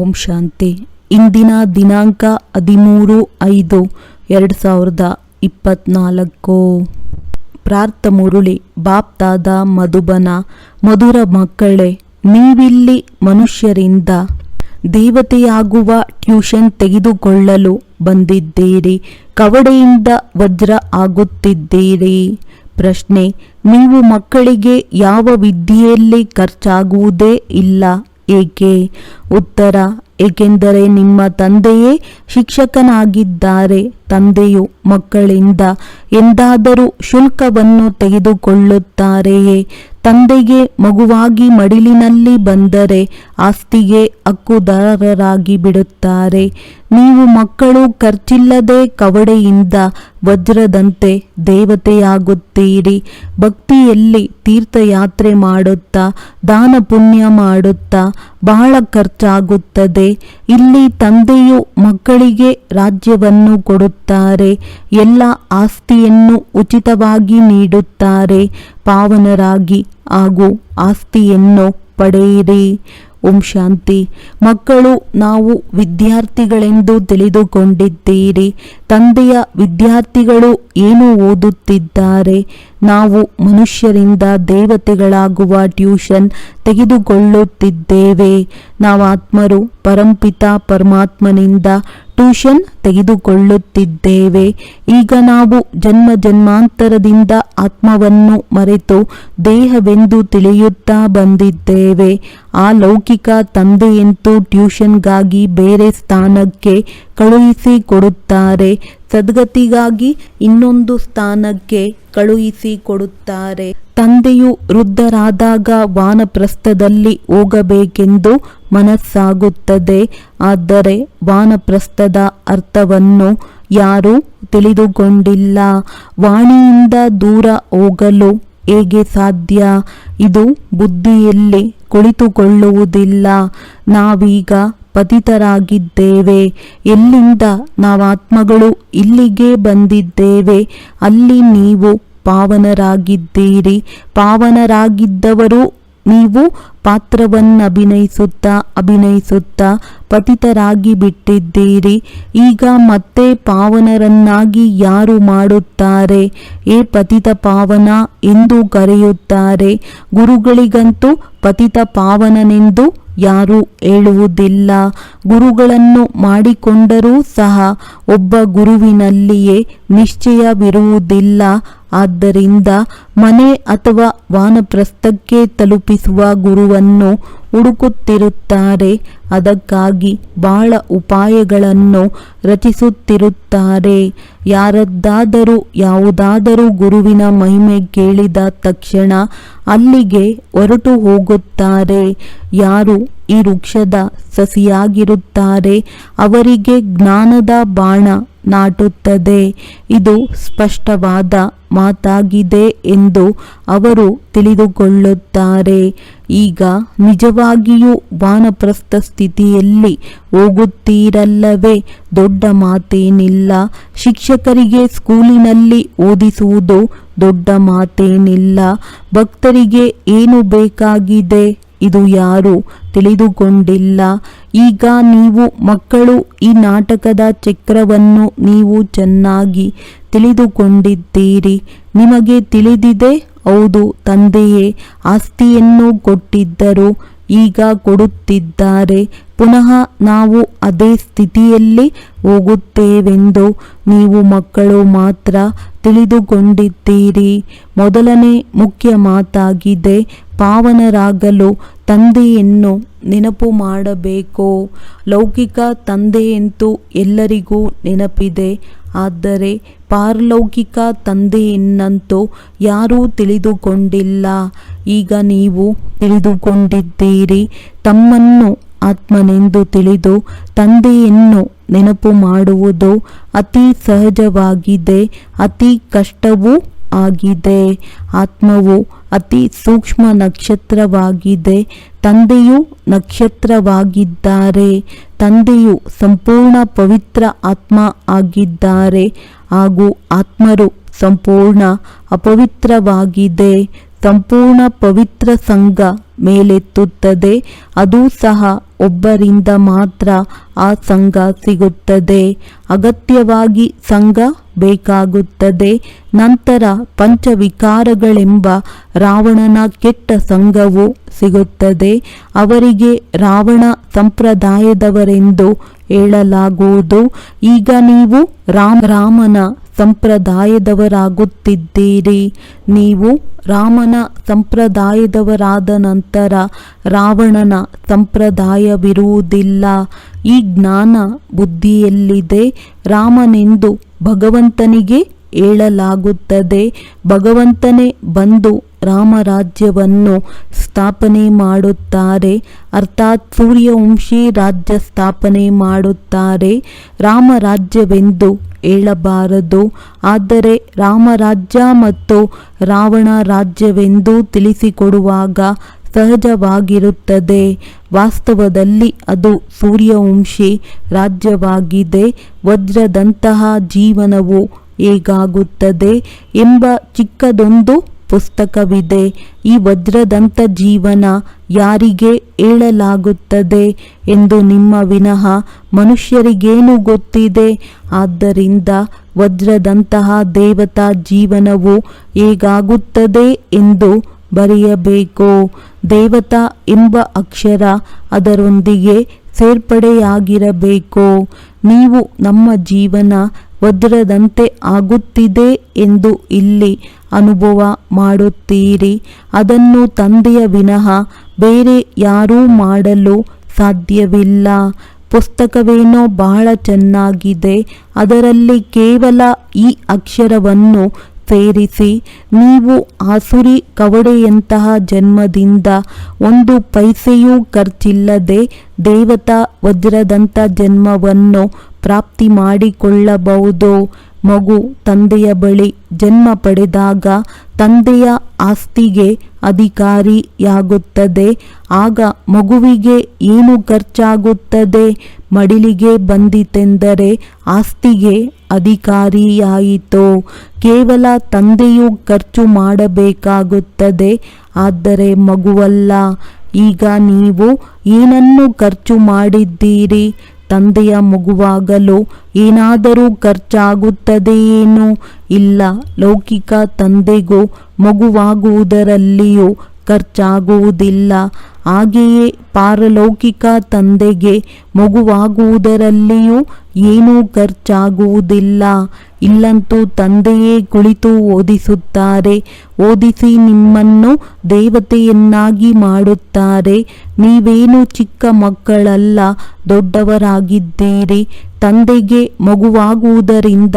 ಓಂ ಶಾಂತಿ. ಇಂದಿನ ದಿನಾಂಕ ಹದಿಮೂರು ಐದು ಎರಡು ಸಾವಿರದ ಇಪ್ಪತ್ನಾಲ್ಕು. ಪ್ರಾರ್ಥ ಮುರುಳಿ, ಬಾಪ್ತಾದ ಮಧುಬನ, ಮಧುರ ಮಕ್ಕಳೆ, ನೀವಿಲ್ಲಿ ಮನುಷ್ಯರಿಂದ ದೇವತೆಯಾಗುವ ಟ್ಯೂಷನ್ ತೆಗೆದುಕೊಳ್ಳಲು ಬಂದಿದ್ದೀರಿ. ಕವಡೆಯಿಂದ ವಜ್ರ ಆಗುತ್ತಿದ್ದೀರಿ. ಪ್ರಶ್ನೆ, ನೀವು ಮಕ್ಕಳಿಗೆ ಯಾವ ವಿದ್ಯೆಯಲ್ಲಿ ಖರ್ಚಾಗುವುದೇ ಇಲ್ಲ, ಏಕೆ? ಉತ್ತರ, ಏಕೆಂದರೆ ನಿಮ್ಮ ತಂದೆಯೇ ಶಿಕ್ಷಕನಾಗಿದ್ದಾರೆ. ತಂದೆಯು ಮಕ್ಕಳಿಂದ ಎಂದಾದರೂ ಶುಲ್ಕವನ್ನು ತೆಗೆದುಕೊಳ್ಳುತ್ತಾರೆಯೇ? ತಂದೆಗೆ ಮಗುವಾಗಿ ಮಡಿಲಿನಲ್ಲಿ ಬಂದರೆ ಆಸ್ತಿಗೆ ಹಕ್ಕುದಾರರಾಗಿ ಬಿಡುತ್ತಾರೆ. ನೀವು ಮಕ್ಕಳು ಖರ್ಚಿಲ್ಲದೆ ಕವಡೆಯಿಂದ ವಜ್ರದಂತೆ ದೇವತೆಯಾಗುತ್ತೀರಿ. ಭಕ್ತಿಯಲ್ಲಿ ತೀರ್ಥಯಾತ್ರೆ ಮಾಡುತ್ತಾ, ದಾನ ಪುಣ್ಯ ಮಾಡುತ್ತಾ ಬಹಳ ಖರ್ಚಾಗುತ್ತದೆ. ಇಲ್ಲಿ ತಂದೆಯು ಮಕ್ಕಳಿಗೆ ರಾಜ್ಯವನ್ನು ಕೊಡುತ್ತಾರೆ. ಎಲ್ಲ ಆಸ್ತಿಯನ್ನು ಉಚಿತವಾಗಿ ನೀಡುತ್ತಾರೆ. ಪಾವನರಾಗಿ ಹಾಗೂ ಆಸ್ತಿಯನ್ನು ಪಡೆಯಿರಿ. ಓಂ ಶಾಂತಿ. ಮಕ್ಕಳು, ನಾವು ವಿದ್ಯಾರ್ಥಿಗಳೆಂದು ತಿಳಿದುಕೊಂಡಿದ್ದೀರಿ. ತಂದೆಯ ವಿದ್ಯಾರ್ಥಿಗಳು ಏನು ಓದುತ್ತಿದ್ದಾರೆ? ನಾವು ಮನುಷ್ಯರಿಂದ ದೇವತೆಗಳಾಗುವ ಟ್ಯೂಷನ್ ತೆಗೆದುಕೊಳ್ಳುತ್ತಿದ್ದೇವೆ. ನಾವು ಆತ್ಮರು ಪರಂಪಿತ ಪರಮಾತ್ಮನಿಂದ ಟ್ಯೂಷನ್ ತೆಗೆದುಕೊಳ್ಳುತ್ತಿದ್ದೇವೆ. ಈಗ ನಾವು ಜನ್ಮ ಜನ್ಮಾಂತರದಿಂದ ಆತ್ಮವನ್ನು ಮರೆತು ದೇಹವೆಂದು ತಿಳಿಯುತ್ತಾ ಬಂದಿದ್ದೇವೆ. ಆ ಲೌಕಿಕ ತಂದೆಯಂತೂ ಟ್ಯೂಷನ್ಗಾಗಿ ಬೇರೆ ಸ್ಥಾನಕ್ಕೆ ಕಳುಹಿಸಿ ಕೊಡುತ್ತಾರೆ. ಸದ್ಗತಿಗಾಗಿ ಇನ್ನೊಂದು ಸ್ಥಾನಕ್ಕೆ ಕಳುಹಿಸಿ ಕೊಡುತ್ತಾರೆ. ತಂದೆಯು ವೃದ್ಧರಾದಾಗ ವಾನಪ್ರಸ್ಥದಲ್ಲಿ ಹೋಗಬೇಕೆಂದು ಮನಸ್ಸಾಗುತ್ತದೆ. ಆದರೆ ವಾನಪ್ರಸ್ಥದ ಅರ್ಥವನ್ನು ಯಾರೂ ತಿಳಿದುಕೊಂಡಿಲ್ಲ. ವಾಣಿಯಿಂದ ದೂರ ಹೋಗಲು ಹೇಗೆ ಸಾಧ್ಯ? ಇದು ಬುದ್ಧಿಯಲ್ಲಿ ಕುಳಿತುಕೊಳ್ಳುವುದಿಲ್ಲ. ನಾವೀಗ ಪತಿತರಾಗಿದ್ದೇವೆ. ಎಲ್ಲಿಂದ ನಾವಾತ್ಮಗಳು ಇಲ್ಲಿಗೆ ಬಂದಿದ್ದೇವೆ. ಅಲ್ಲಿ ನೀವು ಪಾವನರಾಗಿದ್ದೀರಿ. ಪಾವನರಾಗಿದ್ದವರು ನೀವು ಪಾತ್ರವನ್ನಭಿನಯಿಸುತ್ತಾ ಅಭಿನಯಿಸುತ್ತಾ ಪತಿತರಾಗಿ ಬಿಟ್ಟಿದ್ದೀರಿ. ಈಗ ಮತ್ತೆ ಪಾವನರನ್ನಾಗಿ ಯಾರು ಮಾಡುತ್ತಾರೆ? ಏ ಪತಿತ ಪಾವನ ಎಂದು ಕರೆಯುತ್ತಾರೆ. ಗುರುಗಳಿಗಂತೂ ಪತಿತ ಪಾವನನೆಂದು ಯಾರೂ ಹೇಳುವುದಿಲ್ಲ. ಗುರುಗಳನ್ನು ಮಾಡಿಕೊಂಡರೂ ಸಹ ಒಬ್ಬ ಗುರುವಿನಲ್ಲಿಯೇ ನಿಶ್ಚಯವಿರುವುದಿಲ್ಲ. ಆದ್ದರಿಂದ ಮನೆ ಅಥವಾ ವಾನಪ್ರಸ್ಥಕ್ಕೆ ತಲುಪಿಸುವ ಗುರುವನ್ನು ಹುಡುಕುತ್ತಿರುತ್ತಾರೆ. ಅದಕ್ಕಾಗಿ ಬಹಳ ಉಪಾಯಗಳನ್ನು ರಚಿಸುತ್ತಿರುತ್ತಾರೆ. ಯಾರದ್ದಾದರೂ, ಯಾವುದಾದರೂ ಗುರುವಿನ ಮಹಿಮೆ ಕೇಳಿದ ತಕ್ಷಣ ಅಲ್ಲಿಗೆ ಹೊರಟು ಹೋಗುತ್ತಾರೆ. ಯಾರು ಈ ವೃಕ್ಷದ ಸಸಿಯಾಗಿರುತ್ತಾರೆ, ಅವರಿಗೆ ಜ್ಞಾನದ ಬಾಣ ನಾಟುತ್ತದೆ. ಇದು ಸ್ಪಷ್ಟವಾದ ಮಾತಾಗಿದೆ ಎಂದು ಅವರು ತಿಳಿದುಕೊಳ್ಳುತ್ತಾರೆ. ಈಗ ನಿಜವಾಗಿಯೂ ವಾನಪ್ರಸ್ಥ ಸ್ಥಿತಿಯಲ್ಲಿ ಹೋಗುತ್ತೀರಲ್ಲವೇ? ದೊಡ್ಡ ಮಾತೇನಿಲ್ಲ. ಶಿಕ್ಷಕರಿಗೆ ಸ್ಕೂಲಿನಲ್ಲಿ ಓದಿಸುವುದು ದೊಡ್ಡ ಮಾತೇನಿಲ್ಲ. ಭಕ್ತರಿಗೆ ಏನು ಬೇಕಾಗಿದೆ? ಇದು ಯಾರು ತಿಳಿದುಕೊಂಡಿಲ್ಲ. ಈಗ ನೀವು ಮಕ್ಕಳು ಈ ನಾಟಕದ ಚಕ್ರವನ್ನು ನೀವು ಚೆನ್ನಾಗಿ ತಿಳಿದುಕೊಂಡಿದ್ದೀರಿ. ನಿಮಗೆ ತಿಳಿದಿದೆ? ಹೌದು, ತಂದೆಯೇ ಆಸ್ತಿಯನ್ನು ಕೊಟ್ಟಿದ್ದರು, ಈಗ ಕೊಡುತ್ತಿದ್ದಾರೆ. ಪುನಃ ನಾವು ಅದೇ ಸ್ಥಿತಿಯಲ್ಲಿ ಹೋಗುತ್ತೇವೆಂದು ನೀವು ಮಕ್ಕಳು ಮಾತ್ರ ತಿಳಿದುಕೊಂಡಿದ್ದೀರಿ. ಮೊದಲನೇ ಮುಖ್ಯ ಮಾತಾಗಿದೆ ಪಾವನರಾಗಲು ತಂದೆಯನ್ನು ನೆನಪು ಮಾಡಬೇಕು? ಲೌಕಿಕ ತಂದೆಯಂತೂ ಎಲ್ಲರಿಗೂ ನೆನಪಿದೆ. ಆದರೆ ಪಾರಲೌಕಿಕ ತಂದೆಯನ್ನಂತೂ ಯಾರೂ ತಿಳಿದುಕೊಂಡಿಲ್ಲ. ಈಗ ನೀವು ತಿಳಿದುಕೊಂಡಿದ್ದೀರಿ. ತಮ್ಮನ್ನು ಆತ್ಮನೆಂದು ತಿಳಿದು ತಂದೆಯನ್ನು ನೆನಪು ಮಾಡುವುದು ಅತಿ ಸಹಜವಾಗಿದೆ. ಅತಿ ಕಷ್ಟವೂ ಆಗಿದೆ. ಆತ್ಮವು ಅತಿ ಸೂಕ್ಷ್ಮ ನಕ್ಷತ್ರವಾಗಿದೆ. ತಂದೆಯು ನಕ್ಷತ್ರವಾಗಿದ್ದಾರೆ. ತಂದೆಯು ಸಂಪೂರ್ಣ ಪವಿತ್ರ ಆತ್ಮ ಆಗಿದ್ದಾರೆ. ಹಾಗೂ ಆತ್ಮರು ಸಂಪೂರ್ಣ ಅಪವಿತ್ರವಾಗಿದೆ. ಸಂಪೂರ್ಣ ಪವಿತ್ರ ಸಂಘ ಮೇಲೆತ್ತುತ್ತದೆ. ಅದು ಸಹ ಒಬ್ಬರಿಂದ ಮಾತ್ರ ಆ ಸಂಘ ಸಿಗುತ್ತದೆ. ಅಗತ್ಯವಾಗಿ ಸಂಘ ಬೇಕಾಗುತ್ತದೆ. ನಂತರ ಪಂಚವಿಕಾರಗಳೆಂಬ ರಾವಣನ ಕೆಟ್ಟ ಸಂಘವು ಸಿಗುತ್ತದೆ. ಅವರಿಗೆ ರಾವಣ ಸಂಪ್ರದಾಯದವರೆಂದು ಹೇಳಲಾಗುವುದು. ಈಗ ನೀವು ರಾಮ, ರಾಮನ ಸಂಪ್ರದಾಯದವರಾಗುತ್ತಿದ್ದೀರಿ. ನೀವು ರಾಮನ ಸಂಪ್ರದಾಯದವರಾದ ನಂತರ ರಾವಣನ ಸಂಪ್ರದಾಯವಿರುವುದಿಲ್ಲ. ಈ ಜ್ಞಾನ ಬುದ್ಧಿಯಲ್ಲಿದೆ. ರಾಮನೆಂದು ಭಗವಂತನಿಗೆ ಹೇಳಲಾಗುತ್ತದೆ ಭಗವಂತನೇ ಬಂದು ರಾಮರಾಜ್ಯವನ್ನು ಸ್ಥಾಪನೆ ಮಾಡುತ್ತಾರೆ. ಅರ್ಥಾತ್ ಸೂರ್ಯವಂಶಿ ರಾಜ್ಯ ಸ್ಥಾಪನೆ ಮಾಡುತ್ತಾರೆ. ರಾಮರಾಜ್ಯವೆಂದು ಹೇಳಬಾರದು. ಆದರೆ ರಾಮರಾಜ್ಯ ಮತ್ತು ರಾವಣ ರಾಜ್ಯವೆಂದು ತಿಳಿಸಿಕೊಡುವಾಗ ಸಹಜವಾಗಿರುತ್ತದೆ. ವಾಸ್ತವದಲ್ಲಿ ಅದು ಸೂರ್ಯವಂಶಿ ರಾಜ್ಯವಾಗಿದೆ. ವಜ್ರದಂತಹ ಜೀವನವು ಹೇಗಾಗುತ್ತದೆ ಎಂಬ ಚಿಕ್ಕದೊಂದು ಪುಸ್ತಕವಿದೆ. ಈ ವಜ್ರದಂತ ಜೀವನ ಯಾರಿಗೆ ಹೇಳಲಾಗುತ್ತದೆ ಎಂದು ನಿಮ್ಮ ವಿನಃ ಮನುಷ್ಯರಿಗೇನು ಗೊತ್ತಿದೆ? ಆದ್ದರಿಂದ ವಜ್ರದಂತಹ ದೇವತಾ ಜೀವನವು ಹೇಗಾಗುತ್ತದೆ ಎಂದು ಬರೆಯಬೇಕು. ದೇವತಾ ಎಂಬ ಅಕ್ಷರ ಅದರೊಂದಿಗೆ ಸೇರ್ಪಡೆಯಾಗಿರಬೇಕು. ನೀವು ನಮ್ಮ ಜೀವನ ವಜ್ರದಂತೆ ಆಗುತ್ತಿದೆ ಎಂದು ಇಲ್ಲಿ ಅನುಭವ ಮಾಡುತ್ತೀರಿ. ಅದನ್ನು ತಂದೆಯ ವಿನಃ ಬೇರೆ ಯಾರೂ ಮಾಡಲು ಸಾಧ್ಯವಿಲ್ಲ. ಪುಸ್ತಕವೇನೋ ಬಹಳ ಚೆನ್ನಾಗಿದೆ. ಅದರಲ್ಲಿ ಕೇವಲ ಈ ಅಕ್ಷರವನ್ನು ಸೇರಿಸಿ, ನೀವು ಆಸುರಿ ಕವಡೆಯಂತಹ ಜನ್ಮದಿಂದ ಒಂದು ಪೈಸೆಯೂ ಖರ್ಚಿಲ್ಲದೆ ದೇವತಾ ವಜ್ರದಂಥ ಜನ್ಮವನ್ನು ಪ್ರಾಪ್ತಿ ಮಾಡಿಕೊಳ್ಳಬಹುದು. ಮಗು ತಂದೆಯ ಬಳಿ ಜನ್ಮ ಪಡೆದಾಗ ತಂದೆಯ ಆಸ್ತಿಗೆ ಅಧಿಕಾರಿಯಾಗುತ್ತದೆ. ಆಗ ಮಗುವಿಗೆ ಏನು ಖರ್ಚಾಗುತ್ತದೆ? ಮಡಿಲಿಗೆ ಬಂದಿತೆಂದರೆ ಆಸ್ತಿಗೆ ಅಧಿಕಾರಿಯಾಯಿತು. ಕೇವಲ ತಂದೆಯು ಖರ್ಚು ಮಾಡಬೇಕಾಗುತ್ತದೆ, ಆದರೆ ಮಗುವಲ್ಲ. ಈಗ ನೀವು ಏನನ್ನು ಖರ್ಚು ಮಾಡಿದ್ದೀರಿ? ತಂದೆಯ ಮಗುವಾಗಲು ಏನಾದರೂ ಖರ್ಚಾಗುತ್ತದೆಯೇನು? ಇಲ್ಲ, ಲೌಕಿಕ ತಂದೆಗೂ ಮಗುವಾಗುವುದರಲ್ಲಿಯೂ ಖರ್ಚಾಗುವುದಿಲ್ಲ. ಹಾಗೆಯೇ ಪಾರಲೌಕಿಕ ತಂದೆಗೆ ಮಗುವಾಗುವುದರಲ್ಲಿಯೂ ಏನೂ ಖರ್ಚಾಗುವುದಿಲ್ಲ. ಇಲ್ಲಂತೂ ತಂದೆಯೇ ಕುಳಿತು ಓದಿಸುತ್ತಾರೆ. ಓದಿಸಿ ನಿಮ್ಮನ್ನು ದೇವತೆಯನ್ನಾಗಿ ಮಾಡುತ್ತಾರೆ. ನೀವೇನು ಚಿಕ್ಕ ಮಕ್ಕಳಲ್ಲ, ದೊಡ್ಡವರಾಗಿದ್ದೀರಿ. ತಂದೆಗೆ ಮಗುವಾಗುವುದರಿಂದ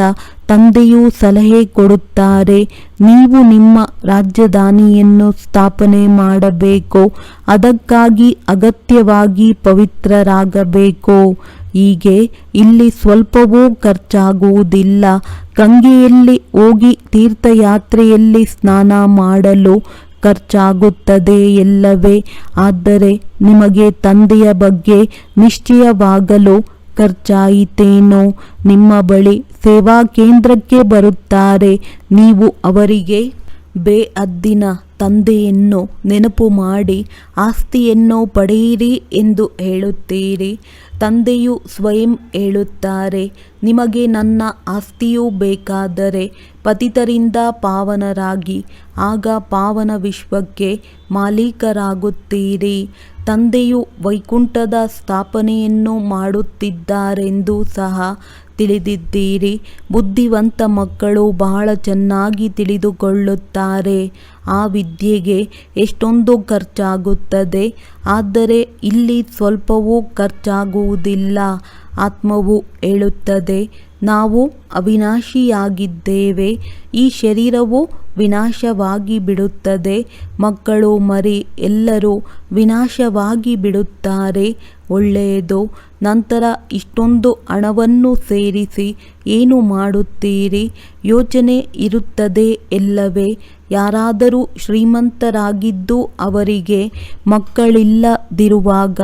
ತಂದೆಯು ಸಲಹೆ ಕೊಡುತ್ತಾರೆ, ನೀವು ನಿಮ್ಮ ರಾಜಧಾನಿಯನ್ನು ಸ್ಥಾಪನೆ ಮಾಡಬೇಕು, ಅದಕ್ಕಾಗಿ ಅಗತ್ಯವಾಗಿ ಪವಿತ್ರರಾಗಬೇಕು. ಹೀಗೆ ಇಲ್ಲಿ ಸ್ವಲ್ಪವೂ ಖರ್ಚಾಗುವುದಿಲ್ಲ. ಗಂಗೆಯಲ್ಲಿ ಹೋಗಿ ತೀರ್ಥಯಾತ್ರೆಯಲ್ಲಿ ಸ್ನಾನ ಮಾಡಲು ಖರ್ಚಾಗುತ್ತದೆ ಎಲ್ಲವೇ, ಆದರೆ ನಿಮಗೆ ತಂದೆಯ ಬಗ್ಗೆ ನಿಶ್ಚಯವಾಗಲು ಖರ್ಚಾಯಿತೇನೋ ನಿಮ್ಮ ಬಳಿ ಸೇವಾ ಕೇಂದ್ರಕ್ಕೆ ಬರುತ್ತಾರೆ. ನೀವು ಅವರಿಗೆ ಬೇ ಅದ್ದಿನ ತಂದೆಯನ್ನು ನೆನಪು ಮಾಡಿ, ಆಸ್ತಿಯನ್ನು ಪಡೆಯಿರಿ ಎಂದು ಹೇಳುತ್ತೀರಿ. ತಂದೆಯು ಸ್ವಯಂ ಹೇಳುತ್ತಾರೆ, ನಿಮಗೆ ನನ್ನ ಆಸ್ತಿಯೂ ಬೇಕಾದರೆ ಪತಿತರಿಂದ ಪಾವನರಾಗಿ, ಆಗ ಪಾವನ ವಿಶ್ವಕ್ಕೆ ಮಾಲೀಕರಾಗುತ್ತೀರಿ. ತಂದೆಯು ವೈಕುಂಠದ ಸ್ಥಾಪನೆಯನ್ನು ಮಾಡುತ್ತಿದ್ದಾರೆಂದು ಸಹ ತಿಳಿದಿದ್ದೀರಿ. ಬುದ್ಧಿವಂತ ಮಕ್ಕಳು ಬಹಳ ಚೆನ್ನಾಗಿ ತಿಳಿದುಕೊಳ್ಳುತ್ತಾರೆ. ಆ ವಿದ್ಯೆಗೆ ಎಷ್ಟೊಂದು ಖರ್ಚಾಗುತ್ತದೆ. ಆದರೆ ಇಲ್ಲಿ ಸ್ವಲ್ಪವೂ ಖರ್ಚಾಗುವುದಿಲ್ಲ, ಆತ್ಮವು ಹೇಳುತ್ತದೆ ನಾವು ಅವಿನಾಶಿಯಾಗಿದ್ದೇವೆ. ಈ ಶರೀರವು ವಿನಾಶವಾಗಿ ಬಿಡುತ್ತದೆ ಮಕ್ಕಳು ಮರಿ, ಎಲ್ಲರೂ ವಿನಾಶವಾಗಿ ಬಿಡುತ್ತಾರೆ ಒಳ್ಳೆಯದು. ನಂತರ ಇಷ್ಟೊಂದು ಹಣವನ್ನು ಸೇರಿಸಿ ಏನು ಮಾಡುತ್ತೀರಿ? ಯೋಚನೆ ಇರುತ್ತದೆ ಎಲ್ಲವೇ. ಯಾರಾದರೂ ಶ್ರೀಮಂತರಾಗಿದ್ದು ಅವರಿಗೆ ಮಕ್ಕಳಿಲ್ಲದಿರುವಾಗ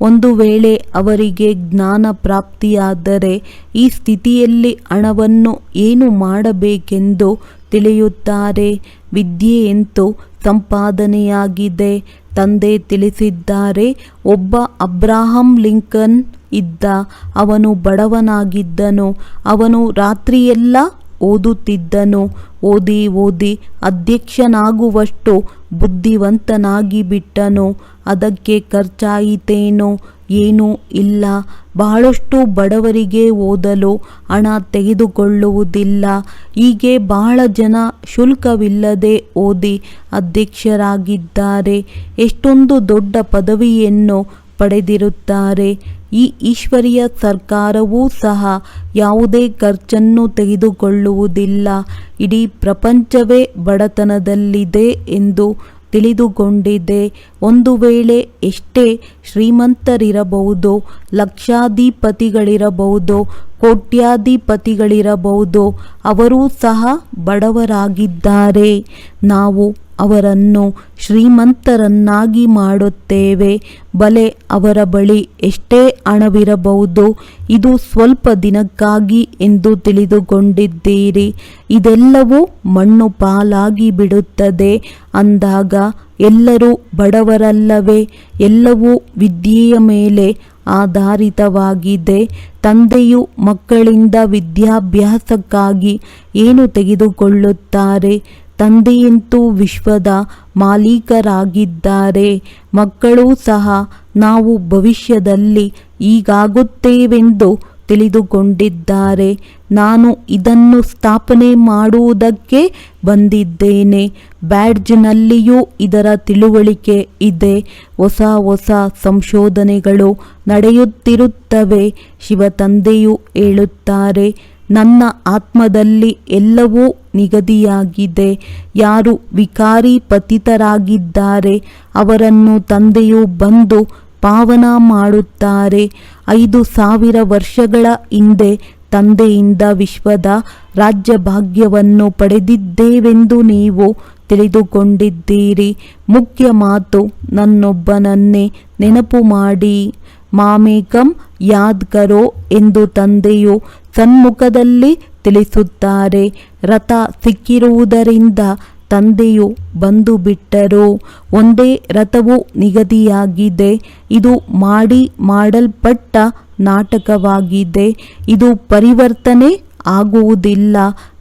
ಒಂದು ವೇಳೆ ಅವರಿಗೆ ಜ್ಞಾನ ಪ್ರಾಪ್ತಿಯಾದರೆ ಈ ಸ್ಥಿತಿಯಲ್ಲಿ ಹಣವನ್ನು ಏನು ಮಾಡಬೇಕೆಂದು ತಿಳಿಯುತ್ತಾರೆ. ವಿದ್ಯೆಯಂತೂ ಸಂಪಾದನೆಯಾಗಿದೆ. ತಂದೆ ತಿಳಿಸಿದ್ದಾರೆ, ಒಬ್ಬ ಅಬ್ರಾಹಂ ಲಿಂಕನ್ ಇದ್ದ, ಅವನು ಬಡವನಾಗಿದ್ದನು, ಅವನು ರಾತ್ರಿಯೆಲ್ಲ ಓದುತ್ತಿದ್ದನು. ಓದಿ ಓದಿ, ಅಧ್ಯಕ್ಷನಾಗುವಷ್ಟು ಬುದ್ಧಿವಂತನಾಗಿ ಬಿಟ್ಟನು. ಅದಕ್ಕೆ ಖರ್ಚಾಯಿತೇನೋ ಏನೂ ಇಲ್ಲ. ಬಹಳಷ್ಟು ಬಡವರಿಗೆ ಓದಲು ಹಣ ತೆಗೆದುಕೊಳ್ಳುವುದಿಲ್ಲ. ಹೀಗೆ ಬಹಳ ಜನ ಶುಲ್ಕವಿಲ್ಲದೆ ಓದಿ ಅಧ್ಯಕ್ಷರಾಗಿದ್ದಾರೆ. ಎಷ್ಟೊಂದು ದೊಡ್ಡ ಪದವಿಯನ್ನು ಪಡೆದಿರುತ್ತಾರೆ. ಈ ಈಶ್ವರೀಯ ಸರ್ಕಾರವೂ ಸಹ ಯಾವುದೇ ಖರ್ಚನ್ನು ತೆಗೆದುಕೊಳ್ಳುವುದಿಲ್ಲ. ಇಡೀ ಪ್ರಪಂಚವೇ ಬಡತನದಲ್ಲಿದೆ ಎಂದು ತಿಳಿದುಕೊಂಡಿದೆ. ಒಂದು ವೇಳೆ ಎಷ್ಟೇ ಶ್ರೀಮಂತರಿರಬಹುದು, ಲಕ್ಷಾಧಿಪತಿಗಳಿರಬಹುದು, ಕೋಟ್ಯಾಧಿಪತಿಗಳಿರಬಹುದು, ಅವರೂ ಸಹ ಬಡವರಾಗಿದ್ದಾರೆ. ನಾವು ಅವರನ್ನು ಶ್ರೀಮಂತರನ್ನಾಗಿ ಮಾಡುತ್ತೇವೆ. ಬಲೆ ಅವರ ಬಳಿ ಎಷ್ಟೇ ಹಣವಿರಬಹುದು ಇದು ಸ್ವಲ್ಪ ದಿನಕ್ಕಾಗಿ ಎಂದು ತಿಳಿದುಕೊಂಡಿದ್ದೀರಿ. ಇದೆಲ್ಲವೂ ಮಣ್ಣು ಪಾಲಾಗಿ ಬಿಡುತ್ತದೆ. ಅಂದಾಗ ಎಲ್ಲರೂ ಬಡವರಲ್ಲವೇ, ಎಲ್ಲವೂ ವಿದ್ಯೆಯ ಮೇಲೆ ಆಧಾರಿತವಾಗಿದೆ. ತಂದೆಯು ಮಕ್ಕಳಿಂದ ವಿದ್ಯಾಭ್ಯಾಸಕ್ಕಾಗಿ ಏನು ತೆಗೆದುಕೊಳ್ಳುತ್ತಾರೆ? ತಂದೆಯಂತೂ ವಿಶ್ವದ ಮಾಲೀಕರಾಗಿದ್ದಾರೆ. ಮಕ್ಕಳೂ ಸಹ ನಾವು ಭವಿಷ್ಯದಲ್ಲಿ ಈಗಾಗುತ್ತೇವೆಂದು ತಿಳಿದುಕೊಂಡಿದ್ದಾರೆ. ನಾನು ಇದನ್ನು ಸ್ಥಾಪನೆ ಮಾಡುವುದಕ್ಕೆ ಬಂದಿದ್ದೇನೆ. ಬ್ಯಾಡ್ಜ್ನಲ್ಲಿಯೂ ಇದರ ತಿಳುವಳಿಕೆ ಇದೆ. ಹೊಸ ಹೊಸ ಸಂಶೋಧನೆಗಳು ನಡೆಯುತ್ತಿರುತ್ತವೆ, ಶಿವತಂದೆಯು ಹೇಳುತ್ತಾರೆ. ನನ್ನ ಆತ್ಮದಲ್ಲಿ ಎಲ್ಲವೂ ನಿಗದಿಯಾಗಿದೆ. ಯಾರು ವಿಕಾರಿ ಪತಿತರಾಗಿದ್ದಾರೆ, ಅವರನ್ನು ತಂದೆಯು ಬಂದು ಪಾವನ ಮಾಡುತ್ತಾರೆ. ಐದು ಸಾವಿರ ವರ್ಷಗಳ ಹಿಂದೆ ತಂದೆಯಿಂದ ವಿಶ್ವದ ರಾಜ್ಯ ಭಾಗ್ಯವನ್ನು ಪಡೆದಿದ್ದೇವೆಂದು ನೀವು ತಿಳಿದುಕೊಂಡಿದ್ದೀರಿ. ಮುಖ್ಯ ಮಾತು, ನನ್ನೊಬ್ಬನನ್ನೇ ನೆನಪು ಮಾಡಿ. ಮಾಮೇಕಂ ಯಾದ್ಗರೋ ಎಂದು ತಂದೆಯು ಸನ್ಮುಖದಲ್ಲಿ ತಿಳಿಸುತ್ತಾರೆ. ರಥ ಸಿಕ್ಕಿರುವುದರಿಂದ ತಂದೆಯು ಬಂದು ಬಿಟ್ಟರು. ಒಂದೇ ರಥವು ನಿಗದಿಯಾಗಿದೆ. ಇದು ಮಾಡಿ ಮಾಡಲ್ಪಟ್ಟ ನಾಟಕವಾಗಿದೆ. ಇದು ಪರಿವರ್ತನೆ ಆಗುವುದಿಲ್ಲ.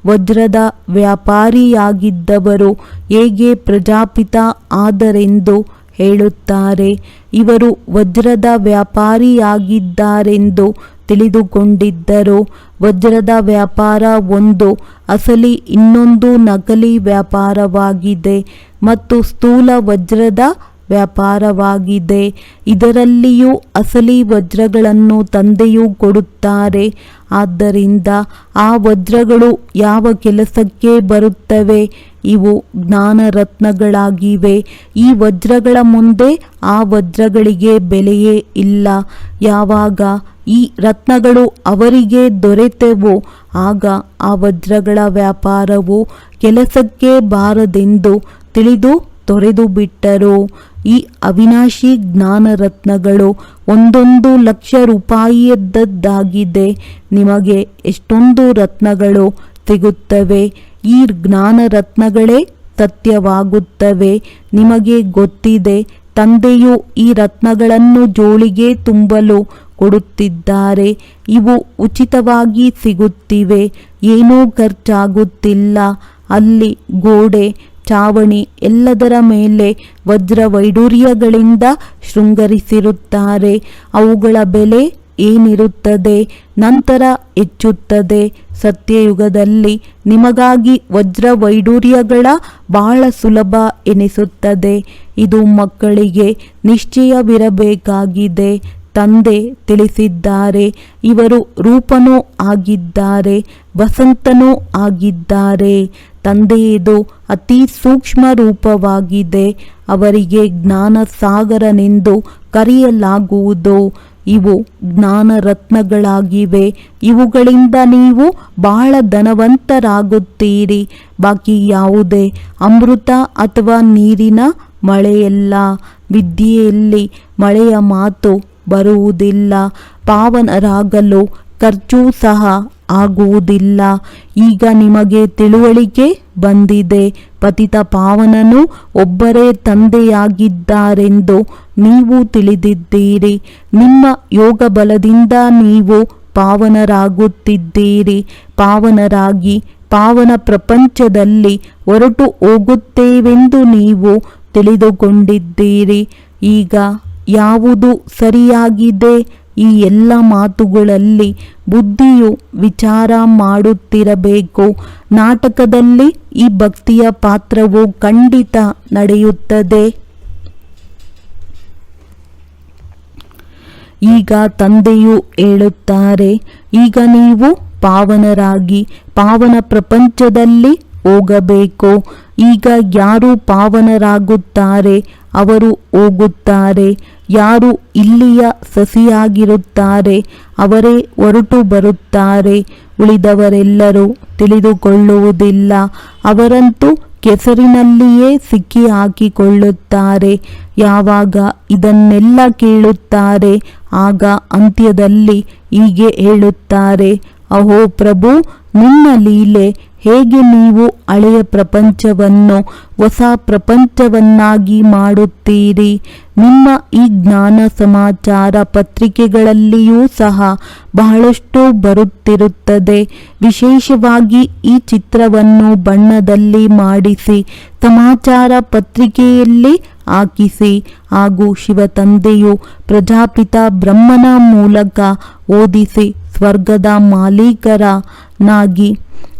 ವಜ್ರದ ವ್ಯಾಪಾರಿಯಾಗಿದ್ದವರು ಹೇಗೆ ಪ್ರಜಾಪಿತ ಆದರೆಂದು ಹೇಳುತ್ತಾರೆ. ಇವರು ವಜ್ರದ ವ್ಯಾಪಾರಿಯಾಗಿದ್ದಾರೆಂದು ತಿಳಿದುಕೊಂಡಿದ್ದರು. ವಜ್ರದ ವ್ಯಾಪಾರ ಒಂದು, ಅಸಲಿ ಇನ್ನೊಂದು ನಕಲಿ ವ್ಯಾಪಾರವಾಗಿದೆ ಮತ್ತು ಸ್ಥೂಲ ವಜ್ರದ ವ್ಯಾಪಾರವಾಗಿದೆ. ಇದರಲ್ಲಿಯೂ ಅಸಲಿ ವಜ್ರಗಳನ್ನು ತಂದೆಯು ಕೊಡುತ್ತಾರೆ. ಆದ್ದರಿಂದ ಆ ವಜ್ರಗಳು ಯಾವ ಕೆಲಸಕ್ಕೆ ಬರುತ್ತವೆ? ಇವು ಜ್ಞಾನರತ್ನಗಳಾಗಿವೆ. ಈ ವಜ್ರಗಳ ಮುಂದೆ ಆ ವಜ್ರಗಳಿಗೆ ಬೆಲೆಯೇ ಇಲ್ಲ. ಯಾವಾಗ ಈ ರತ್ನಗಳು ಅವರಿಗೆ ದೊರೆತೆವೋ, ಆಗ ಆ ವಜ್ರಗಳ ವ್ಯಾಪಾರವು ಕೆಲಸಕ್ಕೆ ಬಾರದೆಂದು ತಿಳಿದು ತೊರೆದು ಬಿಟ್ಟರು. ಈ ಅವಿನಾಶಿ ಜ್ಞಾನರತ್ನಗಳು ಒಂದೊಂದು ಲಕ್ಷ ರೂಪಾಯಿಯದ್ದಾಗಿದೆ ನಿಮಗೆ ಎಷ್ಟೊಂದು ರತ್ನಗಳು ಸಿಗುತ್ತವೆ? ಈ ಜ್ಞಾನರತ್ನಗಳೇ ಸತ್ಯವಾಗುತ್ತವೆ ನಿಮಗೆ ಗೊತ್ತಿದೆ, ತಂದೆಯು ಈ ರತ್ನಗಳನ್ನು ಜೋಳಿಗೆ ತುಂಬಲು ಕೊಡುತ್ತಿದ್ದಾರೆ. ಇವು ಉಚಿತವಾಗಿ ಸಿಗುತ್ತಿವೆ, ಏನೂ ಖರ್ಚಾಗುತ್ತಿಲ್ಲ. ಅಲ್ಲಿ ಗೋಡೆ, ಚಾವಣಿ ಎಲ್ಲದರ ಮೇಲೆ ವಜ್ರ ವೈಡೂರ್ಯಗಳಿಂದ ಶೃಂಗರಿಸಿರುತ್ತಾರೆ. ಅವುಗಳ ಬೆಲೆ ಏನಿರುತ್ತದೆ, ನಂತರ ಹೆಚ್ಚುತ್ತದೆ. ಸತ್ಯಯುಗದಲ್ಲಿ ನಿಮಗಾಗಿ ವಜ್ರ ವೈಡೂರ್ಯಗಳ ಬಹಳ ಸುಲಭ ಎನಿಸುತ್ತದೆ. ಇದು ಮಕ್ಕಳಿಗೆ ನಿಶ್ಚಯವಿರಬೇಕಾಗಿದೆ. ತಂದೆ ತಿಳಿಸಿದ್ದಾರೆ, ಇವರು ರೂಪನೂ ಆಗಿದ್ದಾರೆ, ವಸಂತನೂ ಆಗಿದ್ದಾರೆ. ತಂದೆಯದು ಅತಿ ಸೂಕ್ಷ್ಮ ರೂಪವಾಗಿದೆ. ಅವರಿಗೆ ಜ್ಞಾನ ಸಾಗರನೆಂದು ಕರೆಯಲಾಗುವುದು. ಇವು ಜ್ಞಾನ ರತ್ನಗಳಾಗಿವೆ ಇವುಗಳಿಂದ ನೀವು ಬಹಳ ಧನವಂತರಾಗುತ್ತೀರಿ. ಬಾಕಿ ಯಾವುದೇ ಅಮೃತ ಅಥವಾ ನೀರಿನ ಮಳೆಯಲ್ಲ. ವಿದ್ಯೆಯಲ್ಲಿ ಮಳೆಯ ಮಾತು ಬರುವುದಿಲ್ಲ. ಪಾವನರಾಗಲು ಖರ್ಚು ಸಹ ಆಗುವುದಿಲ್ಲ. ಈಗ ನಿಮಗೆ ತಿಳುವಳಿಕೆ ಬಂದಿದೆ. ಪತಿತ ಪಾವನನು ಒಬ್ಬರೇ ತಂದೆಯಾಗಿದ್ದಾರೆಂದು ನೀವು ತಿಳಿದಿದ್ದೀರಿ. ನಿಮ್ಮ ಯೋಗ ಬಲದಿಂದ ನೀವು ಪಾವನರಾಗುತ್ತಿದ್ದೀರಿ. ಪಾವನರಾಗಿ ಪಾವನ ಪ್ರಪಂಚದಲ್ಲಿ ಹೊರಟು ಹೋಗುತ್ತೇವೆಂದು ನೀವು ತಿಳಿದುಕೊಂಡಿದ್ದೀರಿ. ಈಗ ಯಾವುದು ಸರಿಯಾಗಿದೆ? ಈ ಎಲ್ಲ ಮಾತುಗಳಲ್ಲಿ ಬುದ್ಧಿಯು ವಿಚಾರ ಮಾಡುತ್ತಿರಬೇಕು. ನಾಟಕದಲ್ಲಿ ಈ ಭಕ್ತಿಯ ಪಾತ್ರವು ಖಂಡಿತ ನಡೆಯುತ್ತದೆ. ಈಗ ತಂದೆಯು ಹೇಳುತ್ತಾರೆ, ಈಗ ನೀವು ಪಾವನರಾಗಿ, ಪಾವನ ಪ್ರಪಂಚದಲ್ಲಿ ಹೋಗಬೇಕು. ಈಗ ಯಾರು ಪಾವನರಾಗುತ್ತಾರೆ, ಅವರು ಹೋಗುತ್ತಾರೆ. ಯಾರು ಇಲ್ಲಿಯ ಸಸಿಯಾಗಿರುತ್ತಾರೆ, ಅವರೇ ಹೊರಟು ಬರುತ್ತಾರೆ, ಉಳಿದವರೆಲ್ಲರೂ ತಿಳಿದುಕೊಳ್ಳುವುದಿಲ್ಲ. ಅವರಂತೂ ಕೆಸರಿನಲ್ಲಿಯೇ ಸಿಕ್ಕಿ ಹಾಕಿಕೊಳ್ಳುತ್ತಾರೆ ಯಾವಾಗ ಇದನ್ನೆಲ್ಲ ಕೇಳುತ್ತಾರೆ, ಆಗ ಅಂತ್ಯದಲ್ಲಿ ಹೀಗೆ ಹೇಳುತ್ತಾರೆ, ಅಹೋ ಪ್ರಭು, ನಿನ್ನ ಲೀಲೆ ಹೇಗೆ ನೀವು ಹಳೆಯ ಪ್ರಪಂಚವನ್ನು, ಹೊಸ ಪ್ರಪಂಚವನ್ನಾಗಿ ಮಾಡುತ್ತೀರಿ? ನಿಮ್ಮ ಈ ಜ್ಞಾನ ಸಮಾಚಾರ ಪತ್ರಿಕೆಗಳಲ್ಲಿಯೂ ಸಹ ಬಹಳಷ್ಟು ಬರುತ್ತಿರುತ್ತದೆ. ವಿಶೇಷವಾಗಿ ಈ ಚಿತ್ರವನ್ನು ಬಣ್ಣದಲ್ಲಿ ಮಾಡಿಸಿ, ಸಮಾಚಾರ ಪತ್ರಿಕೆಯಲ್ಲಿ ಹಾಕಿಸಿ ಹಾಗೂ ಶಿವತಂದೆಯು ಪ್ರಜಾಪಿತ ಬ್ರಹ್ಮನ ಮೂಲಕ ಓದಿಸಿ, ಸ್ವರ್ಗದ ಮಾಲೀಕರನಾಗಿ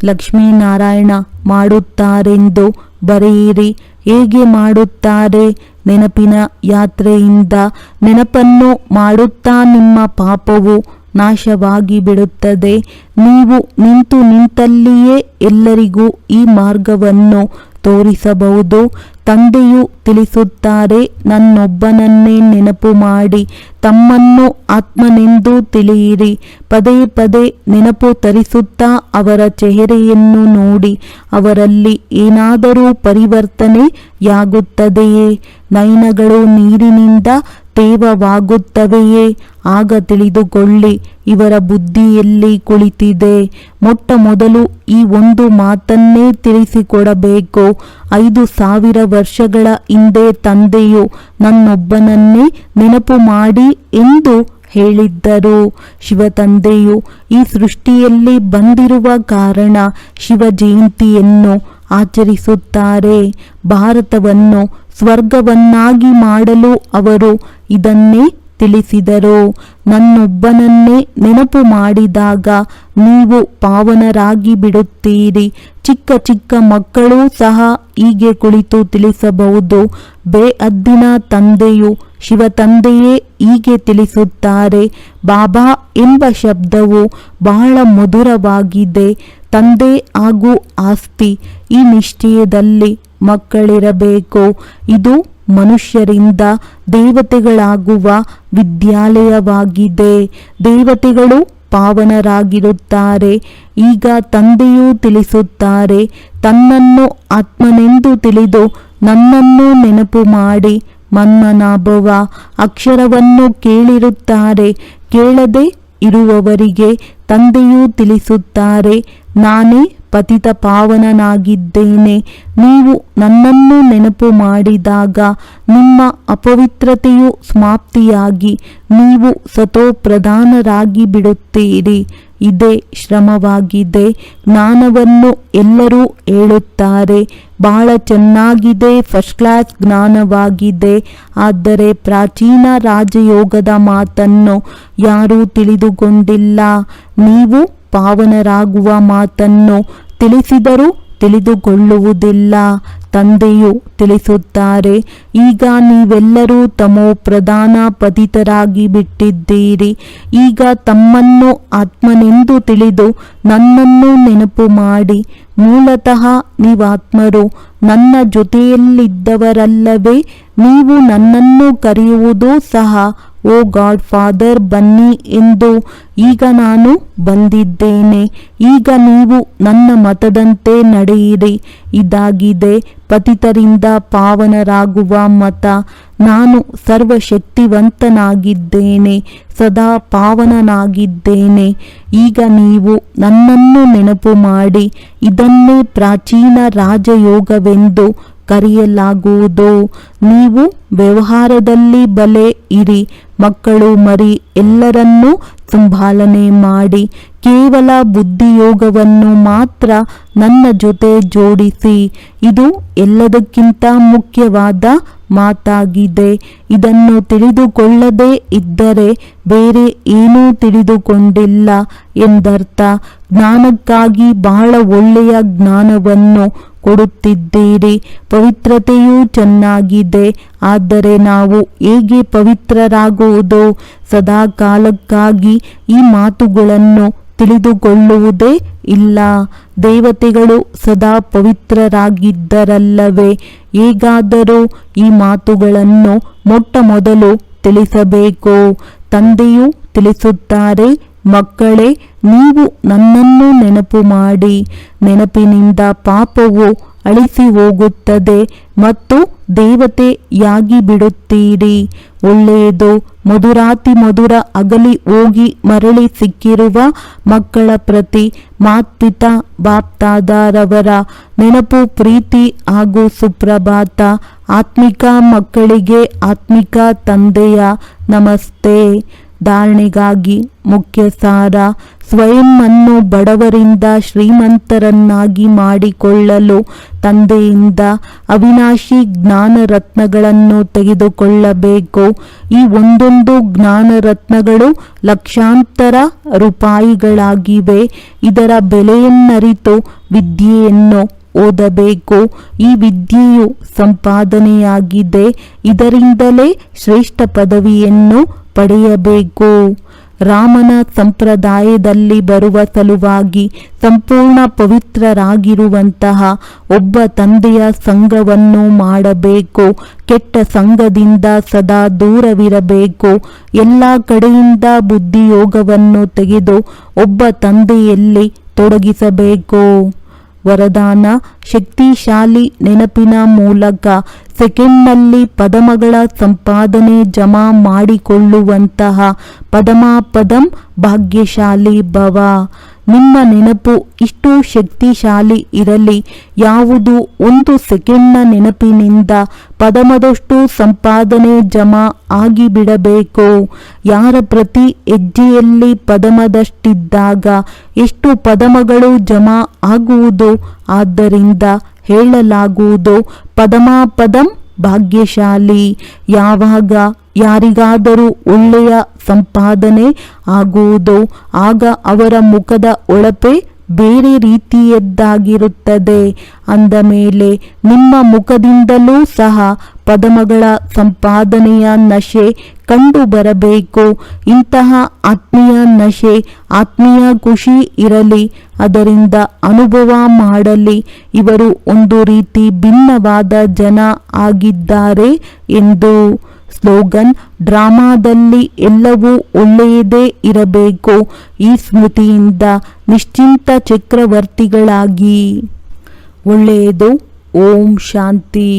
ಲಕ್ಷ್ಮೀನಾರಾಯಣ ಮಾಡುತ್ತಾರೆಂದು ಬರೆಯಿರಿ. ಹೇಗೆ ಮಾಡುತ್ತಾರೆ? ನೆನಪಿನ ಯಾತ್ರೆಯಿಂದ ನೆನಪನ್ನು ಮಾಡುತ್ತಾ ನಿಮ್ಮ ಪಾಪವು ನಾಶವಾಗಿ ಬಿಡುತ್ತದೆ. ನೀವು ನಿಂತು ನಿಂತಲ್ಲಿಯೇ ಎಲ್ಲರಿಗೂ ಈ ಮಾರ್ಗವನ್ನು ತೋರಿಸಬಹುದು. ತಂದೆಯು ತಿಳಿಸುತ್ತಾರೆ, ನನ್ನೊಬ್ಬನನ್ನೇ ನೆನಪು ಮಾಡಿ, ತಮ್ಮನ್ನು ಆತ್ಮನೆಂದು ತಿಳಿಯಿರಿ. ಪದೇ ಪದೇ ನೆನಪು ತರಿಸುತ್ತಾ ಅವರ ಚೆಹರೆಯನ್ನು ನೋಡಿ, ಅವರಲ್ಲಿ ಏನಾದರೂ ಪರಿವರ್ತನೆಯಾಗುತ್ತದೆಯೇ? ನಯನಗಳು ನೀರಿನಿಂದ ತೇವವಾಗುತ್ತವೆಯೇ ಆಗ ತಿಳಿದುಕೊಳ್ಳಿ, ಇವರ ಬುದ್ಧಿಯಲ್ಲಿ ಕುಳಿತಿದೆ? ಮೊಟ್ಟ ಮೊದಲು ಈ ಒಂದು ಮಾತನ್ನೇ ತಿಳಿಸಿಕೊಡಬೇಕು. ಐದು ಸಾವಿರ ವರ್ಷಗಳ ಹಿಂದೆ ತಂದೆಯು ನನ್ನೊಬ್ಬನನ್ನೇ ನೆನಪು ಮಾಡಿ ಎಂದು ಹೇಳಿದ್ದರು. ಶಿವತಂದೆಯು ಈ ಸೃಷ್ಟಿಯಲ್ಲಿ ಬಂದಿರುವ ಕಾರಣ ಶಿವ ಜಯಂತಿಯನ್ನು ಆಚರಿಸುತ್ತಾರೆ. ಭಾರತವನ್ನು ಸ್ವರ್ಗವನ್ನಾಗಿ ಮಾಡಲು ಅವರು ಇದನ್ನೇ ತಿಳಿಸಿದರು. ನನ್ನೊಬ್ಬನನ್ನೇ ನೆನಪು ಮಾಡಿದಾಗ ನೀವು ಪಾವನರಾಗಿ ಬಿಡುತ್ತೀರಿ. ಚಿಕ್ಕ ಚಿಕ್ಕ ಮಕ್ಕಳು ಸಹ ಹೀಗೆ ಕುಳಿತು ತಿಳಿಸಬಹುದು. ಬೇಅದ್ದಿನ ತಂದೆಯು ಶಿವತಂದೆಯೇ ಹೀಗೆ ತಿಳಿಸುತ್ತಾರೆ, ಬಾಬಾ ಎಂಬ ಶಬ್ದವು ಬಹಳ ಮಧುರವಾಗಿದೆ. ತಂದೆ ಹಾಗೂ ಆಸ್ತಿ ಈ ನಿಶ್ಚಯದಲ್ಲಿ ಮಕ್ಕಳಿರಬೇಕು. ಇದು ಮನುಷ್ಯರಿಂದ ದೇವತೆಗಳಾಗುವ ವಿದ್ಯಾಲಯವಾಗಿದೆ. ದೇವತೆಗಳು ಪಾವನರಾಗಿರುತ್ತಾರೆ. ಈಗ ತಂದೆಯೂ ತಿಳಿಸುತ್ತಾರೆ, ತನ್ನನ್ನು ಆತ್ಮನೆಂದು ತಿಳಿದು ನನ್ನನ್ನು ನೆನಪು ಮಾಡಿ ಮನ್ಮನಾಭವ ಅಕ್ಷರವನ್ನು ಕೇಳಿರುತ್ತಾರೆ. ಕೇಳದೆ ಇರುವವರಿಗೆ ತಂದೆಯೂ ತಿಳಿಸುತ್ತಾರೆ, ನಾನೇ ಪತಿತ ಪಾವನನಾಗಿದ್ದೇನೆ. ನೀವು ನನ್ನನ್ನು ನೆನಪು ಮಾಡಿದಾಗ ನಿಮ್ಮ ಅಪವಿತ್ರತೆಯು ಸಮಾಪ್ತಿಯಾಗಿ ನೀವು ಸತೋಪ್ರಧಾನರಾಗಿ ಬಿಡುತ್ತೀರಿ. ಇದೇ ಶ್ರಮವಾಗಿದೆ. ಜ್ಞಾನವನ್ನು ಎಲ್ಲರೂ ಹೇಳುತ್ತಾರೆ. ಬಹಳ ಚೆನ್ನಾಗಿದೆ ಫಸ್ಟ್ ಕ್ಲಾಸ್ ಜ್ಞಾನವಾಗಿದೆ. ಆದರೆ ಪ್ರಾಚೀನ ರಾಜಯೋಗದ ಮಾತನ್ನು ಯಾರೂ ತಿಳಿದುಕೊಂಡಿಲ್ಲ. ನೀವು ಪಾವನರಾಗುವ ಮಾತನ್ನು ತಿಳಿಸಿದರೂ ತಿಳಿದುಕೊಳ್ಳುವುದಿಲ್ಲ. ತಂದೆಯು ತಿಳಿಸುತ್ತಾರೆ, ಈಗ ನೀವೆಲ್ಲರೂ ತಮೋ ಪ್ರಧಾನ ಪತಿತರಾಗಿ ಬಿಟ್ಟಿದ್ದೀರಿ. ಈಗ ತಮ್ಮನ್ನು ಆತ್ಮನೆಂದು ತಿಳಿದು ನನ್ನನ್ನು ನೆನಪು ಮಾಡಿ. ಮೂಲತಃ ನೀವಾತ್ಮರು, ನನ್ನ ಜೊತೆಯಲ್ಲಿದ್ದವರಲ್ಲವೇ, ನೀವು ನನ್ನನ್ನು ಕರೆಯುವುದೂ ಸಹ ಓ ಗಾಡ್, ಫಾದರ್, ಬನ್ನಿ ಎಂದು ಈಗ ನಾನು ಬಂದಿದ್ದೇನೆ. ಈಗ ನೀವು ನನ್ನ ಮತದಂತೆ ನಡೆಯಿರಿ. ಇದಾಗಿದೆ, ಪತಿತರಿಂದ ಪಾವನರಾಗುವ ಮತ. ನಾನು ಸರ್ವಶಕ್ತಿವಂತನಾಗಿದ್ದೇನೆ, ಸದಾ ಪಾವನನಾಗಿದ್ದೇನೆ. ಈಗ ನೀವು ನನ್ನನ್ನು ನೆನಪು ಮಾಡಿ ಇದನ್ನೇ ಪ್ರಾಚೀನ ರಾಜಯೋಗವೆಂದು ಕರೆಯಲಾಗುವುದು? ನೀವು ವ್ಯವಹಾರದಲ್ಲಿ ಬಲೆ ಇರಿ. ಮಕ್ಕಳು ಮರಿ, ಎಲ್ಲರನ್ನೂ ಸಂಭಾಲನೆ ಮಾಡಿ. ಕೇವಲ ಬುದ್ಧಿಯೋಗವನ್ನು ಮಾತ್ರ ನನ್ನ ಜೊತೆ ಜೋಡಿಸಿ. ಇದು ಎಲ್ಲದಕ್ಕಿಂತ ಮುಖ್ಯವಾದ ಮಾತಾಗಿದೆ. ಇದನ್ನು ತಿಳಿದುಕೊಳ್ಳದೇ ಇದ್ದರೆ ಬೇರೆ ಏನೂ ತಿಳಿದುಕೊಂಡಿಲ್ಲ ಎಂದರ್ಥ. ಜ್ಞಾನಕ್ಕಾಗಿ ಬಹಳ ಒಳ್ಳೆಯ ಜ್ಞಾನವನ್ನು ಕೊಡುತ್ತಿದ್ದೀರಿ. ಪವಿತ್ರತೆಯೂ ಚೆನ್ನಾಗಿದೆ. ಆದರೆ ನಾವು ಹೇಗೆ ಪವಿತ್ರರಾಗುವುದು? ಸದಾ ಕಾಲಕ್ಕಾಗಿ ಈ ಮಾತುಗಳನ್ನು ತಿಳಿದುಕೊಳ್ಳುವುದೇ ಇಲ್ಲ. ದೇವತೆಗಳು ಸದಾ ಪವಿತ್ರರಾಗಿದ್ದರಲ್ಲವೇ? ಹೇಗಾದರೂ ಈ ಮಾತುಗಳನ್ನು ಮೊಟ್ಟ ಮೊದಲು ತಿಳಿಸಬೇಕು. ತಂದೆಯು ತಿಳಿಸುತ್ತಾರೆ ಮಕ್ಕಳೇ, ನೀವು ನನ್ನನ್ನು ನೆನಪು ಮಾಡಿ. ನೆನಪಿನಿಂದ ಪಾಪವು ಅಳಿಸಿ ಹೋಗುತ್ತದೆ ಮತ್ತು ದೇವತೆಯಾಗಿ ಬಿಡುತ್ತೀರಿ. ಒಳ್ಳೆಯದು, ಮಧುರಾತಿ ಮಧುರ ಅಗಲಿ ಹೋಗಿ ಮರಳಿ ಸಿಕ್ಕಿರುವ ಮಕ್ಕಳ ಪ್ರತಿ ಮಾತ್ಪಿತ ಬಾಪ್ತಾದಾರವರ ನೆನಪು ಪ್ರೀತಿ ಹಾಗೂ ಸುಪ್ರಭಾತ. ಆತ್ಮಿಕ ಮಕ್ಕಳಿಗೆ ಆತ್ಮಿಕ ತಂದೆಯ ನಮಸ್ತೆ. ಧಾರಣೆಗಾಗಿ ಮುಖ್ಯ ಸಾರ ಸ್ವಯಂ ಅನ್ನು ಬಡವರಿಂದ ಶ್ರೀಮಂತರನ್ನಾಗಿ ಮಾಡಿಕೊಳ್ಳಲು ತಂದೆಯಿಂದ ಅವಿನಾಶಿ ಜ್ಞಾನ ರತ್ನಗಳನ್ನು ತೆಗೆದುಕೊಳ್ಳಬೇಕು. ಈ ಒಂದೊಂದು ಜ್ಞಾನ ರತ್ನಗಳು ಲಕ್ಷಾಂತರ ರೂಪಾಯಿಗಳಾಗಿವೆ. ಇದರ ಬೆಲೆಯನ್ನರಿತು ವಿದ್ಯೆಯನ್ನು ಓದಬೇಕು. ಈ ವಿದ್ಯೆಯು ಸಂಪಾದನೆಯಾಗಿದೆ. ಇದರಿಂದಲೇ ಶ್ರೇಷ್ಠ ಪದವಿಯನ್ನು ಪಡೆಯಬೇಕು. ರಾಮನ ಸಂಪ್ರದಾಯದಲ್ಲಿ ಬರುವ ಸಲುವಾಗಿ ಸಂಪೂರ್ಣ ಪವಿತ್ರರಾಗಿರುವಂತಹ ಒಬ್ಬ ತಂದೆಯ ಸಂಘವನ್ನು ಮಾಡಬೇಕು. ಕೆಟ್ಟ ಸಂಘದಿಂದ ಸದಾ ದೂರವಿರಬೇಕು. ಎಲ್ಲ ಕಡೆಯಿಂದ ಬುದ್ಧಿಯೋಗವನ್ನು ತೆಗೆದು ಒಬ್ಬ ತಂದೆಯಲ್ಲಿ ತೊಡಗಿಸಬೇಕು. ವರದಾನ ಶಕ್ತಿಶಾಲಿ ನೆನಪಿನ ಮೂಲಕ ಸೆಕೆಂಡ್ನಲ್ಲಿ ಪದಮಗಳ ಸಂಪಾದನೆ ಜಮಾ ಮಾಡಿಕೊಳ್ಳುವಂತಹ ಪದಮಾಪದಂ ಭಾಗ್ಯಶಾಲಿ ಭವ. ನಿಮ್ಮ ನೆನಪು ಇಷ್ಟು ಶಕ್ತಿಶಾಲಿ ಇರಲಿ. ಯಾವುದು ಒಂದು ಸೆಕೆಂಡ್ನ ನೆನಪಿನಿಂದ ಪದಮದಷ್ಟು ಸಂಪಾದನೆ ಜಮಾ ಆಗಿಬಿಡಬೇಕು. ಯಾರ ಪ್ರತಿ ಹೆಜ್ಜೆಯಲ್ಲಿ ಪದಮದಷ್ಟಿದ್ದಾಗ ಎಷ್ಟು ಪದಮಗಳು ಜಮಾ ಆಗುವುದು? ಆದ್ದರಿಂದ ಹೇಳಲಾಗುವುದು ಪದಮಾಪದಂ ಭಾಗ್ಯಶಾಲಿ. ಯಾವಾಗ ಯಾರಿಗಾದರೂ ಒಳ್ಳೆಯ ಸಂಪಾದನೆ ಆಗುವುದು, ಆಗ ಅವರ ಮುಖದ ಒಳಪೆ ಬೇರೆ ರೀತಿಯದ್ದಾಗಿರುತ್ತದೆ. ಅಂದ ಮೇಲೆ, ನಿಮ್ಮ ಮುಖದಿಂದಲೂ ಸಹ ಪದಮಗಳ ಸಂಪಾದನೆಯ ನಶೆ ಕಂಡು ಬರಬೇಕು ಇಂತಹ ಆತ್ಮೀಯ ನಶೆ, ಆತ್ಮೀಯ ಖುಷಿ ಇರಲಿ, ಅದರಿಂದ ಅನುಭವ ಮಾಡಲಿ. ಇವರು ಒಂದು ರೀತಿ ಭಿನ್ನವಾದ ಜನ ಆಗಿದ್ದಾರೆ ಎಂದು ಸ್ಲೋಗನ್ ಡ್ರಾಮಾದಲ್ಲಿ ಎಲ್ಲವೂ ಒಳ್ಳೆಯದೇ ಇರಬೇಕು ಈ ಸ್ಮೃತಿಯಿಂದ ನಿಶ್ಚಿಂತ ಚಕ್ರವರ್ತಿಗಳಾಗಿ. ಒಳ್ಳೆಯದು ಓಂ ಶಾಂತಿ.